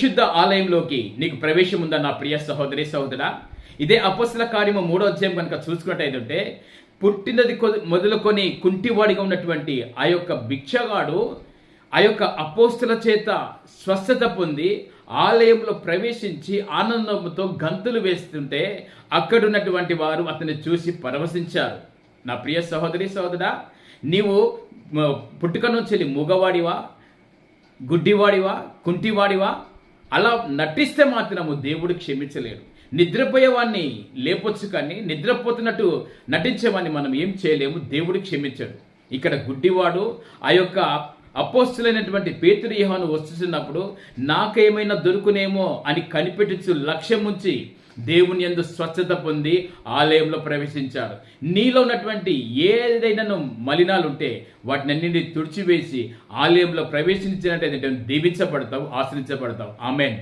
పరిశుద్ధ ఆలయంలోకి నీకు ప్రవేశం ఉందా నా ప్రియ సహోదరి సహోదరా? ఇదే అపస్సుల కార్యము మూడో అధ్యాయం కనుక చూసుకున్నట్టయితే పుట్టినది మొదలుకొని కుంటివాడిగా ఉన్నటువంటి ఆ యొక్క భిక్షగాడు ఆ యొక్క అపోస్తుల చేత స్వస్థత పొంది ఆలయంలో ప్రవేశించి ఆనందంతో గంతులు వేస్తుంటే అక్కడున్నటువంటి వారు అతన్ని చూసి పరవశించారు. నా ప్రియ సహోదరి సహోదరా నీవు పుట్టుక నుంచి మూగవాడివా గుడ్డివాడివా కుంటివాడివా? అలా నటిస్తే మాత్రము దేవుడు క్షమించలేడు. నిద్రపోయేవాడిని లేపొచ్చు కానీ నిద్రపోతున్నట్టు నటించేవాడిని మనం ఏం చేయలేము దేవుడు క్షమించడు. ఇక్కడ గుడ్డివాడు ఆ యొక్క అపోస్తులైనటువంటి పేతురు యోహాను వస్తున్నప్పుడు నాకేమైనా దొరుకునేమో అని కనిపెట్టించు లక్ష్యం ఉంచి దేవుని ఎందు స్వచ్ఛత పొంది ఆలయంలో ప్రవేశించాడు. నీలో ఉన్నటువంటి ఏదైనా మలినాలు ఉంటే వాటినన్నింటినీ తుడిచివేసి ఆలయంలో ప్రవేశించినట్టయితే దీవించబడతావు ఆశ్రయించబడతావు. ఆమెన్.